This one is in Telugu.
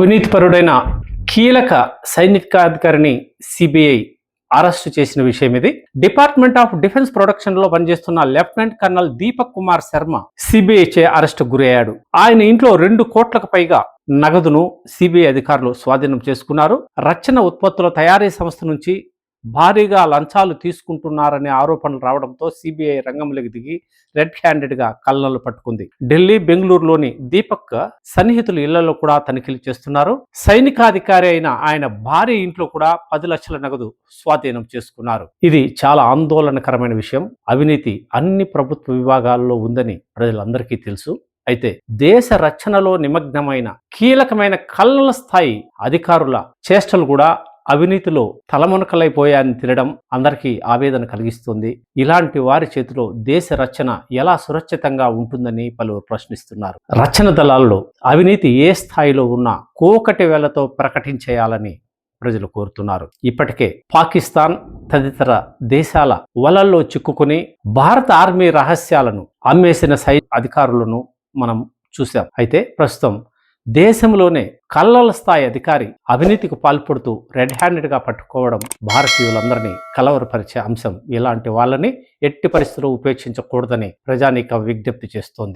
అవినీతిపరుడైన కీలక సైనికాధికారిని సిబిఐ అరెస్టు చేసిన విషయం ఇది. డిపార్ట్మెంట్ ఆఫ్ డిఫెన్స్ ప్రొడక్షన్లో పనిచేస్తున్న lieutenant colonel Deepak Kumar Sharma CBI చే అరెస్టు గురయ్యాడు. ఆయన ఇంట్లో రెండు కోట్లకు పైగా నగదును సిబిఐ అధికారులు స్వాధీనం చేసుకున్నారు. రక్షణ ఉత్పత్తుల తయారీ సంస్థ నుంచి భారీగా లంచాలు తీసుకుంటున్నారనే ఆరోపణలు రావడంతో సిబిఐ రంగంలోకి దిగి రెడ్ హ్యాండెడ్గా కళ్ళలు పట్టుకుంది. ఢిల్లీ బెంగళూరులోని దీపక్ సన్నిహితుల ఇళ్ళలో కూడా తనిఖీలు చేస్తున్నారు. సైనికాధికారి అయిన ఆయన భారీ ఇంట్లో కూడా పది లక్షల నగదు స్వాధీనం చేసుకున్నారు. ఇది చాలా ఆందోళనకరమైన విషయం. అవినీతి అన్ని ప్రభుత్వ విభాగాల్లో ఉందని ప్రజలందరికీ తెలుసు. అయితే దేశ రక్షణలో నిమగ్నమైన కీలకమైన కళ్ళల స్థాయి అధికారుల చేష్టలు కూడా అవినీతిలో తలమునకలైపోయాయని తినడం అందరికీ ఆవేదన కలిగిస్తుంది. ఇలాంటి వారి చేతిలో దేశ రచన ఎలా సురక్షితంగా ఉంటుందని పలువురు ప్రశ్నిస్తున్నారు. రచన దళాల్లో అవినీతి ఏ స్థాయిలో ఉన్నా కోకటి వేలతో ప్రకటించేయాలని ప్రజలు కోరుతున్నారు. ఇప్పటికే పాకిస్తాన్ తదితర దేశాల వలల్లో చిక్కుకుని భారత ఆర్మీ రహస్యాలను అమ్మేసిన సై అధికారులను మనం చూసాం అయితే ప్రస్తుతం దేశంలోనే కల్లల స్థాయి అధికారి అవినీతికి పాల్పడుతూ రెడ్ హ్యాండెడ్గా పట్టుకోవడం భారతీయులందరినీ కలవరపరిచే అంశం. ఇలాంటి వాళ్ళని ఎట్టి పరిస్థితుల్లో ఉపేక్షించకూడదని ప్రజానీక విజ్ఞప్తి చేస్తోంది.